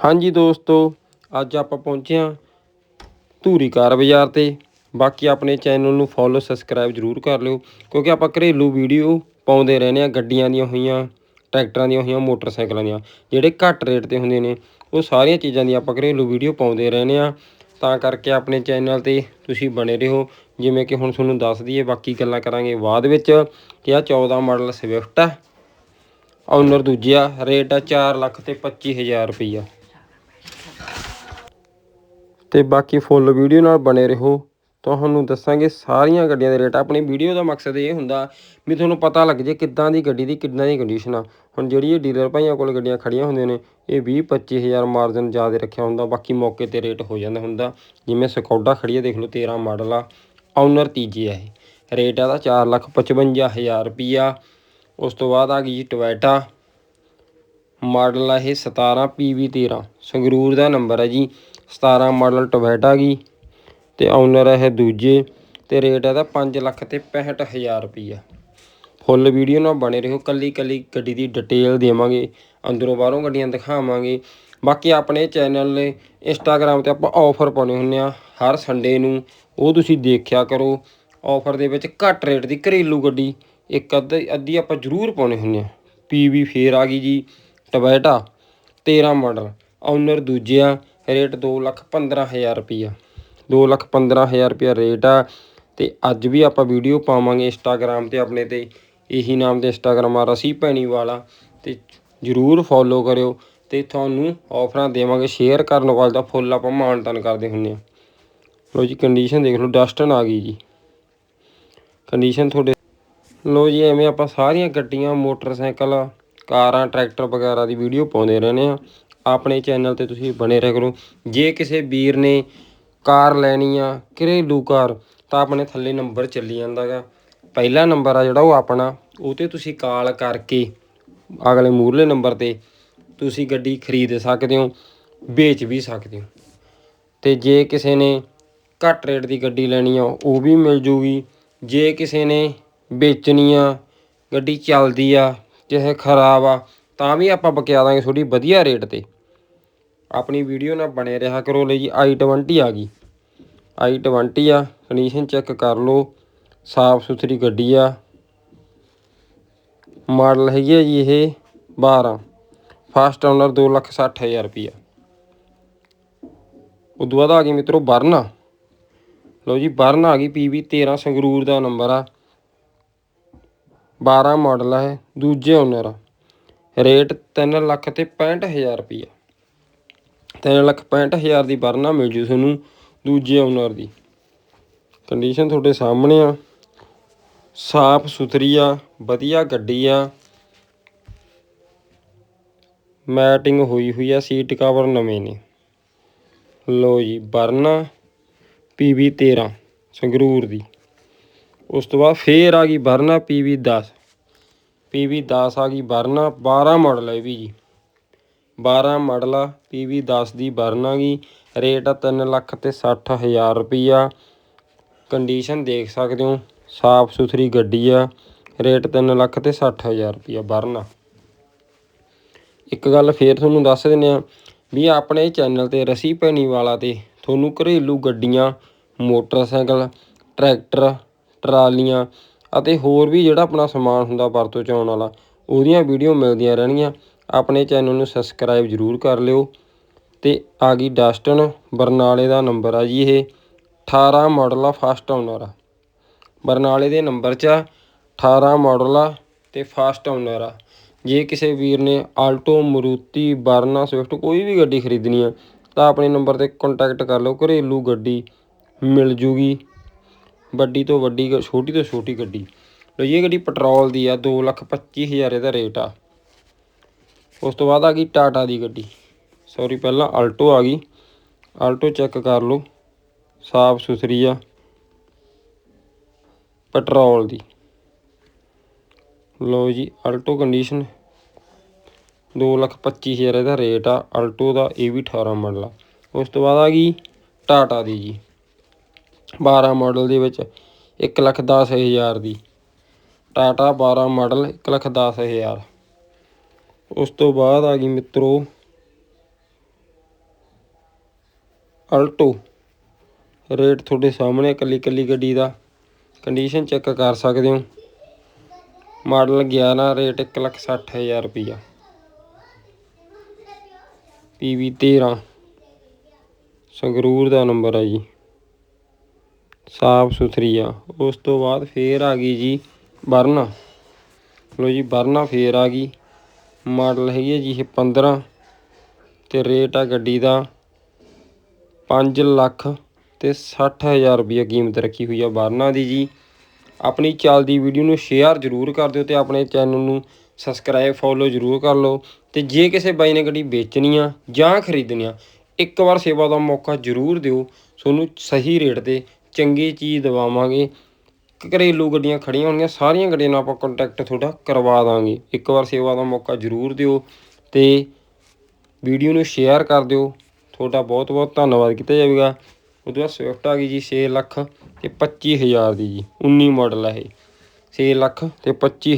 ਹਾਂਜੀ ਦੋਸਤੋ, ਅੱਜ ਆਪਾਂ ਪਹੁੰਚੇ ਹਾਂ ਧੂਰੀ ਕਾਰ ਬਾਜ਼ਾਰ ਤੇ। ਬਾਕੀ ਆਪਣੇ ਚੈਨਲ ਨੂੰ ਫੋਲੋ ਸਬਸਕ੍ਰਾਈਬ ਜਰੂਰ ਕਰ ਲਿਓ, ਕਿਉਂਕਿ ਆਪਾਂ ਘਰੇਲੂ ਵੀਡੀਓ ਪਾਉਂਦੇ ਰਹਿੰਦੇ ਆ ਗੱਡੀਆਂ ਦੀਆਂ ਹੋਈਆਂ, ਟਰੈਕਟਰਾਂ ਦੀਆਂ ਹੋਈਆਂ, ਮੋਟਰਸਾਈਕਲਾਂ ਦੀਆਂ, ਜਿਹੜੇ ਘੱਟ ਰੇਟ ਤੇ ਹੁੰਦੇ ਨੇ, ਉਹ ਸਾਰੀਆਂ ਚੀਜ਼ਾਂ ਦੀ ਆਪਾਂ ਘਰੇਲੂ ਵੀਡੀਓ ਪਾਉਂਦੇ ਰਹਿੰਦੇ ਆ ਤਾਂ ਕਰਕੇ ਆਪਣੇ ਚੈਨਲ ਤੇ ਤੁਸੀਂ ਬਣੇ ਰਹੋ, ਜਿਵੇਂ ਕਿ ਹੁਣ ਤੁਹਾਨੂੰ ਦੱਸ ਦਈਏ, ਬਾਕੀ ਗੱਲਾਂ ਕਰਾਂਗੇ ਬਾਅਦ ਵਿੱਚ, ਕਿ ਆ 14 ਮਾਡਲ ਸਵਿਫਟ ਆ ਓਨਰ ਦੂਜਾ ਰੇਟ ਆ 4 ਲੱਖ ਤੇ 25000 ਰੁਪਈਆ। ਤੇ ਬਾਕੀ ਫੁੱਲ ਵੀਡੀਓ ਨਾਲ ਬਣੇ ਰਹੋ। ਤੁਹਾਨੂੰ ਦੱਸਾਂਗੇ ਸਾਰੀਆਂ ਗੱਡੀਆਂ ਦੇ ਰੇਟ ਆਪਣੀ ਵੀਡੀਓ ਦਾ ਮਕਸਦ ਇਹ ਹੁੰਦਾ ਵੀ ਤੁਹਾਨੂੰ ਪਤਾ ਲੱਗ ਜੇ ਕਿੱਦਾਂ ਦੀ ਗੱਡੀ ਦੀ ਕਿੱਦਾਂ ਦੀ ਕੰਡੀਸ਼ਨ ਆ। ਹੁਣ ਜਿਹੜੀ ਇਹ ਡੀਲਰ ਭਾਈਆਂ ਕੋਲ ਗੱਡੀਆਂ ਖੜੀਆਂ ਹੁੰਦੀਆਂ ਨੇ, ਇਹ 20 25000 ਮਾਰਜਨ ਜ਼ਿਆਦਾ ਰੱਖਿਆ ਹੁੰਦਾ, ਬਾਕੀ ਮੌਕੇ ਤੇ ਰੇਟ ਹੋ ਜਾਂਦਾ ਹੁੰਦਾ। ਜਿਵੇਂ ਸਕੌਡਾ ਖੜੀ ਹੈ ਦੇਖ ਲਓ 13 ਮਾਡਲ ਆ ਓਨਰ ਤੀਜੇ ਆ ਇਹ। ਰੇਟ ਆ ਦਾ 455000 ਰੁਪਈਆ। ਉਸ ਤੋਂ ਬਾਅਦ ਆ ਗਈ ਜੀ ਟੋਇਟਾ ਮਾਡਲ ਆ ਇਹ 17 PV13 ਸੰਗਰੂਰ ਦਾ ਨੰਬਰ ਹੈ ਜੀ। 17 ਮਾਡਲ ਟੋਇਟਾ ਗਈ ਤੇ ਓਨਰ ਹੈ ਇਹ ਦੂਜੇ ਤੇ ਰੇਟ ਇਹਦਾ 5 ਲੱਖ ਤੇ 65000 ਰੁਪਈਆ। ਫੁੱਲ ਵੀਡੀਓ ਨਾਲ ਬਣੇ ਰਹੋ, ਕੱਲੀ ਕੱਲੀ ਗੱਡੀ ਦੀ ਡਿਟੇਲ ਦੇਵਾਂਗੇ, ਅੰਦਰੋਂ ਬਾਹਰੋਂ ਗੱਡੀਆਂ ਦਿਖਾਵਾਂਗੇ। ਬਾਕੀ ਆਪਣੇ ਚੈਨਲ ਨੇ ਇੰਸਟਾਗ੍ਰam ਤੇ ਆਪਾਂ ਆਫਰ ਪਾਉਣੇ ਹੁੰਨੇ ਆ, ਹਰ ਸੰਡੇ ਨੂੰ ਉਹ ਤੁਸੀਂ ਦੇਖਿਆ ਕਰੋ। ਆਫਰ ਦੇ ਵਿੱਚ ਘੱਟ ਰੇਟ ਦੀ ਘਰੇਲੂ ਗੱਡੀ, ਇੱਕ ਅੱਧੀ ਅੱਧੀ ਆਪਾਂ ਜ਼ਰੂਰ ਪਾਉਣੇ ਹੁੰਨੇ ਆ। ਪੀਵੀ ਫੇਰ ਆ ਗਈ ਜੀ ਟੋਇਟਾ 13 ਮਾਡਲ ਓਨਰ ਦੂਜੇ ਆ। ਰੇਟ 2 ਲੱਖ 15000 ਰੁਪਈਆ। 2 ਲੱਖ 15000 ਰੁਪਈਆ ਰੇਟ ਆ ਤੇ ਅੱਜ ਵੀ ਆਪਾਂ ਵੀਡੀਓ ਪਾਵਾਂਗੇ ਇੰਸਟਾਗ੍ਰam ਤੇ ਆਪਣੇ ਤੇ। ਇਹੀ ਨਾਮ 'ਤੇ ਇੰਸਟਾਗ੍ਰam ਆ ਰਸੀ ਭੈਣੀ ਵਾਲਾ। ਤੇ ਜਰੂਰ ਫੋਲੋ ਕਰਿਓ ਤੇ ਤੁਹਾਨੂੰ ਆਫਰਾਂ ਦੇਵਾਂਗੇ। ਸ਼ੇਅਰ ਕਰਨ ਵਾਲ ਦਾ ਫੁੱਲ ਆਪਾਂ ਮਾਣ ਮਾਨਤਨ ਕਰਦੇ ਹੁੰਨੇ ਆ। ਲੋ ਜੀ ਕੰਡੀਸ਼ਨ ਦੇਖ ਲਓ ਡਸਟਨ ਆ ਗਈ ਜੀ। ਕੰਡੀਸ਼ਨ ਤੁਹਾਡੇ ਲੋ ਜੀ, ਐਵੇਂ ਆਪਾਂ ਸਾਰੀਆਂ ਗੱਡੀਆਂ, ਮੋਟਰਸਾਈਕਲ, ਕਾਰਾਂ, ਟਰੈਕਟਰ ਵਗੈਰਾ ਦੀ ਵੀਡੀਓ ਪਾਉਂਦੇ ਰਹਿੰਦੇ ਆ। ਆਪਣੇ ਚੈਨਲ ਤੇ ਤੁਸੀਂ ਬਣੇ ਰਹਿ ਕਰੋ। ਜੇ ਕਿਸੇ ਵੀਰ ਨੇ ਕਾਰ ਲੈਣੀ ਆ, ਘਰੇਲੂ ਕਾਰ, ਤਾਂ ਆਪਣੇ ਥੱਲੇ ਨੰਬਰ ਚੱਲੀ ਜਾਂਦਾਗਾ ਪਹਿਲਾ ਨੰਬਰ ਆ ਜਿਹੜਾ ਉਹ ਆਪਣਾ, ਉਹ ਤੇ ਤੁਸੀਂ ਕਾਲ ਕਰਕੇ ਅਗਲੇ ਮੂਰਲੇ ਨੰਬਰ ਤੇ ਤੁਸੀਂ ਗੱਡੀ ਖਰੀਦ ਸਕਦੇ ਹੋ, ਵੇਚ ਵੀ ਸਕਦੇ ਹੋ। ਤੇ ਜੇ ਕਿਸੇ ਨੇ ਘੱਟ ਰੇਟ ਦੀ ਗੱਡੀ ਲੈਣੀ ਆ, ਉਹ ਵੀ ਮਿਲ ਜੂਗੀ। ਜੇ ਕਿਸੇ ਨੇ ਵੇਚਣੀ ਆ, ਗੱਡੀ ਚੱਲਦੀ ਆ, ਚਾਹੇ ਖਰਾਬ ਆ ਤਾਂ ਵੀ ਆਪਾਂ ਬਕਿਆ ਦਾਂਗੇ ਥੋੜੀ ਵਧੀਆ ਰੇਟ ਤੇ। ਆਪਣੀ ਵੀਡੀਓ ਨਾਲ ਬਣੇ ਰਿਹਾ ਕਰੋ ਲਈ ਜੀ i20 ਆ ਗਈ। i20 ਆ ਕੰਡੀਸ਼ਨ ਚੈੱਕ ਕਰ ਲਓ, ਸਾਫ਼ ਸੁਥਰੀ ਗੱਡੀ ਆ। ਮਾਡਲ ਹੈਗੀ ਆ ਜੀ ਇਹ 12 ਫਸਟ ਓਨਰ 260000 ਰੁਪਈਆ। ਉਦੋਂ ਬਾਅਦ ਆ ਗਈ ਮਿੱਤਰੋ ਬਰਨਾ ਲਓ ਜੀ ਬਰਨ ਆ ਗਈ ਪੀਵੀ 13 ਸੰਗਰੂਰ ਦਾ ਨੰਬਰ ਆ। 12 ਮਾਡਲ ਆ ਇਹ, ਦੂਜੇ ਓਨਰ ਆ। ਰੇਟ 3 ਲੱਖ ਤੇ 65000 ਰੁਪਈਆ। 3 ਲੱਖ 65000 ਦੀ ਵਰਨਾ ਮਿਲ ਜੂ ਤੁਹਾਨੂੰ ਦੂਜੇ ਓਨਰ ਦੀ। ਕੰਡੀਸ਼ਨ ਤੁਹਾਡੇ ਸਾਹਮਣੇ ਆ। ਸਾਫ਼ ਸੁਥਰੀ ਆ, ਵਧੀਆ ਗੱਡੀ ਆ। ਮੈਟਿੰਗ ਹੋਈ ਹੋਈ ਆ ਸੀਟ ਕਵਰ ਨਵੇਂ ਨੇ। ਲੋ ਜੀ ਬਰਨਾ ਪੀਵੀ 13 ਸੰਗਰੂਰ ਦੀ। ਉਸ ਤੋਂ ਬਾਅਦ ਫੇਰ ਆ ਗਈ ਬਰਨਾ ਪੀਵੀ 10 ਪੀਵੀ 10 ਆ ਗਈ ਬਰਨਾ 12 ਮਾਡਲ ਹੈ ਇਹ ਵੀ ਜੀ। 12 ਮਾਡਲ ਆ ਪੀਵੀ 10 ਦੀ ਬਰਨਾ ਗਈ। ਰੇਟ ਆ 3 ਲੱਖ ਤੇ 60000 ਰੁਪਈਆ। ਕੰਡੀਸ਼ਨ ਦੇਖ ਸਕਦੇ ਹੋ, ਸਾਫ਼ ਸੁਥਰੀ ਗੱਡੀ ਆ। ਰੇਟ 3 ਲੱਖ ਤੇ 60000 ਰੁਪਈਆ ਬਰਨਾ ਇੱਕ ਗੱਲ ਫੇਰ ਤੁਹਾਨੂੰ ਦੱਸ ਦਿੰਨੇ ਆ ਵੀ ਆਪਣੇ ਚੈਨਲ ਤੇ ਰਸੀ ਭੈਣੀ ਵਾਲਾ ਤੇ ਤੁਹਾਨੂੰ ਘਰੇਲੂ ਗੱਡੀਆਂ, ਮੋਟਰਸਾਈਕਲ, ਟਰੈਕਟਰ, ਟਰਾਲੀਆਂ ਅਤੇ ਹੋਰ ਵੀ ਜਿਹੜਾ ਆਪਣਾ ਸਮਾਨ ਹੁੰਦਾ ਵਰਤੋਂ ਚ ਆਉਣ ਵਾਲਾ, ਉਹਦੀਆਂ ਵੀਡੀਓ ਮਿਲਦੀਆਂ ਰਹਿਣਗੀਆਂ। ਆਪਣੇ ਚੈਨਲ ਨੂੰ ਸਬਸਕ੍ਰਾਈਬ ਜ਼ਰੂਰ ਕਰ ਲਿਓ। ਤੇ ਆ ਗਈ ਡਸਟਨ ਬਰਨਾਲੇ ਦਾ ਨੰਬਰ ਆ ਜੀ ਇਹ। 18 ਮਾਡਲ ਆ ਫਸਟ ਓਨਰ ਆ। ਬਰਨਾਲੇ ਦੇ ਨੰਬਰ 'ਚ ਆ 18 ਮਾਡਲ ਆ ਤੇ ਫਸਟ ਓਨਰ ਆ। ਜੇ ਕਿਸੇ ਵੀਰ ਨੇ ਆਲਟੋ ਮਰੂਤੀ ਵਰਨਾ ਸਵਿਫਟ ਕੋਈ ਵੀ ਗੱਡੀ ਖਰੀਦਣੀ ਆ, ਤਾਂ ਆਪਣੇ ਨੰਬਰ ਤੇ ਕੰਟੈਕਟ ਕਰ ਲਓ। ਘਰੇਲੂ ਗੱਡੀ ਮਿਲ ਜੂਗੀ। ਵੱਡੀ ਤੋਂ ਵੱਡੀ ਗ- ਛੋਟੀ ਤੋਂ ਛੋਟੀ ਗੱਡੀ। ਲਓ ਜੀ, ਇਹ ਗੱਡੀ ਪੈਟਰੋਲ ਦੀ ਆ 225000 ਇਹਦਾ ਰੇਟ ਆ। ਉਸ ਤੋਂ ਬਾਅਦ ਆ ਗਈ ਟਾਟਾ ਦੀ ਗੱਡੀ। ਸੌਰੀ, ਪਹਿਲਾਂ ਆਲਟੋ ਆ ਗਈ। ਆਲਟੋ ਚੈੱਕ ਕਰ ਲਓ, ਸਾਫ਼ ਸੁਥਰੀ ਆ, ਪੈਟਰੋਲ ਦੀ। ਲਓ ਜੀ ਆਲਟੋ ਕੰਡੀਸ਼ਨ। 225000 ਇਹਦਾ ਰੇਟ ਆ ਆਲਟੋ ਦਾ ਇਹ ਵੀ 18 ਮਾਡਲ ਆ। ਉਸ ਤੋਂ ਬਾਅਦ ਆ ਗਈ ਟਾਟਾ ਦੀ ਜੀ। 12 ਮਾਡਲ ਦੇ ਵਿੱਚ 110000 ਦੀ। ਟਾਟਾ 12 ਮਾਡਲ 110000 ਉਸ ਤੋਂ ਬਾਅਦ ਆ ਗਈ ਮਿੱਤਰੋ ਅਲਟੋ। ਰੇਟ ਤੁਹਾਡੇ ਸਾਹਮਣੇ ਇਕੱਲੀ ਇਕੱਲੀ ਗੱਡੀ ਦਾ। ਕੰਡੀਸ਼ਨ ਚੈੱਕ ਕਰ ਸਕਦੇ ਹੋ। ਮਾਡਲ 11 ਰੇਟ 160000 ਰੁਪਈਆ। ਪੀਵੀ 13 ਸੰਗਰੂਰ ਦਾ ਨੰਬਰ ਹੈ ਜੀ। ਸਾਫ਼ ਸੁਥਰੀ ਆ। ਉਸ ਤੋਂ ਬਾਅਦ ਫੇਰ ਆ ਗਈ ਜੀ ਵਰਨਾ। ਲੋ ਜੀ, ਵਰਨਾ ਫੇਰ ਆ ਗਈ। ਮਾਡਲ ਹੈਗੀ ਹੈ ਜੀ ਇਹ 15 ਤੇ ਰੇਟ ਆ ਗੱਡੀ ਦਾ 5 ਲੱਖ ਤੇ 60000 ਰੁਪਏ ਕੀਮਤ ਰੱਖੀ ਹੋਈ ਆ ਵਰਨਾ ਦੀ ਜੀ। ਆਪਣੀ ਚੱਲਦੀ ਵੀਡੀਓ ਨੂੰ ਸ਼ੇਅਰ ਜ਼ਰੂਰ ਕਰ ਦਿਓ ਤੇ ਆਪਣੇ ਚੈਨਲ ਨੂੰ ਸਬਸਕ੍ਰਾਈਬ, ਫੋਲੋ ਜ਼ਰੂਰ ਕਰ ਲਓ। ਤੇ ਜੇ ਕਿਸੇ ਬਾਈ ਨੇ ਗੱਡੀ ਵੇਚਣੀ ਆ ਜਾਂ ਖਰੀਦਣੀ ਆ, ਇੱਕ ਵਾਰ ਸੇਵਾ ਦਾ ਮੌਕਾ ਜ਼ਰੂਰ ਦਿਓ। ਤੁਹਾਨੂੰ ਸਹੀ ਰੇਟ ਤੇ ਚੰਗੀ ਚੀਜ਼ ਦਿਵਾਵਾਂਗੇ। ਘਰੇਲੂ ਗੱਡੀਆਂ ਖੜੀਆਂ ਹੋਣਗੀਆਂ, ਸਾਰੀਆਂ ਗੱਡੀਆਂ ਨਾਲ ਆਪਾਂ ਕੰਟੈਕਟ ਤੁਹਾਡਾ ਕਰਵਾ ਦਾਂਗੇ। ਇੱਕ ਵਾਰ ਸੇਵਾ ਦਾ ਮੌਕਾ ਜ਼ਰੂਰ ਦਿਓ ਤੇ ਵੀਡੀਓ ਨੂੰ ਸ਼ੇਅਰ ਕਰ ਦਿਓ। ਤੁਹਾਡਾ ਬਹੁਤ ਬਹੁਤ ਧੰਨਵਾਦ ਕੀਤਾ ਜਾਵੇਗਾ। ਉਹਦੇ ਬਾਅਦ ਸਵਿਫਟ ਆ ਗਈ ਜੀ 6 ਲੱਖ ਤੇ 25000 ਦੀ ਜੀ। 19 ਮਾਡਲ ਹੈ ਇਹ। 6 ਲੱਖ ਤੇ 25